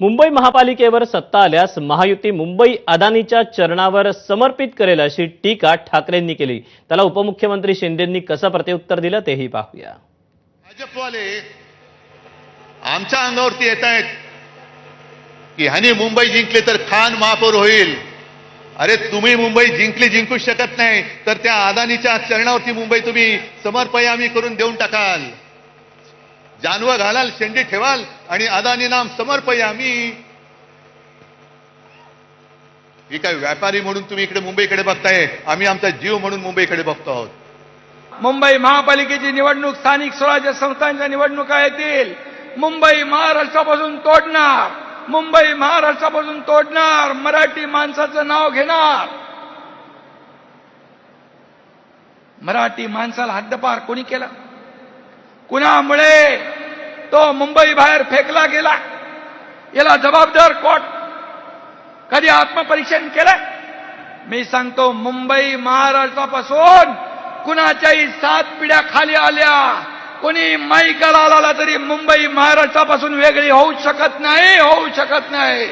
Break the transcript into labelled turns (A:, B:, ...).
A: मुंबई महापालिकेवर सत्ता आल्यास महायुती मुंबई अदानीच्या चरणावर समर्पित करेल अशी टीका ठाकरेंनी केली. त्याला उपमुख्यमंत्री शिंदेंनी कसं प्रत्युत्तर दिलं तेही पाहूया.
B: भाजपवाले आमच्या अंगावरती येत आहेत की ह्यानी मुंबई जिंकले तर खान महापौर होईल. अरे तुम्ही मुंबई जिंकली जिंकू शकत नाही तर त्या अदानीच्या चरणावरती मुंबई तुम्ही समर्पयामी करून देऊन टाकाल. जानवं घालाल शेंडी ठेवाल आणि अदानी नाम समर्पयामी ही काय व्यापारी म्हणून तुम्ही इकडे मुंबईकडे बघताय? आम्ही आमचा जीव म्हणून मुंबईकडे बघतो आहोत.
C: मुंबई महापालिकेची निवडणूक स्थानिक स्वराज्य संस्थांच्या निवडणुका येतील. मुंबई महाराष्ट्रापासून तोडणार. मुंबई महाराष्ट्रापासून तोडणार. मराठी माणसाचं नाव घेणार. मराठी माणसाला हद्दपार कोणी केला? कुणामुळे? तो मुंबई बाहेर फेकला गेला. याला जबाबदार कोण? कधी आत्मपरीक्षण केलं? मी सांगतो मुंबई महाराष्ट्रापासून कुणाच्याही सात पिढ्या खाली आल्या कोणी माईकाला आला तरी मुंबई महाराष्ट्रापासून वेगळी होऊ शकत नाही होऊ शकत नाही.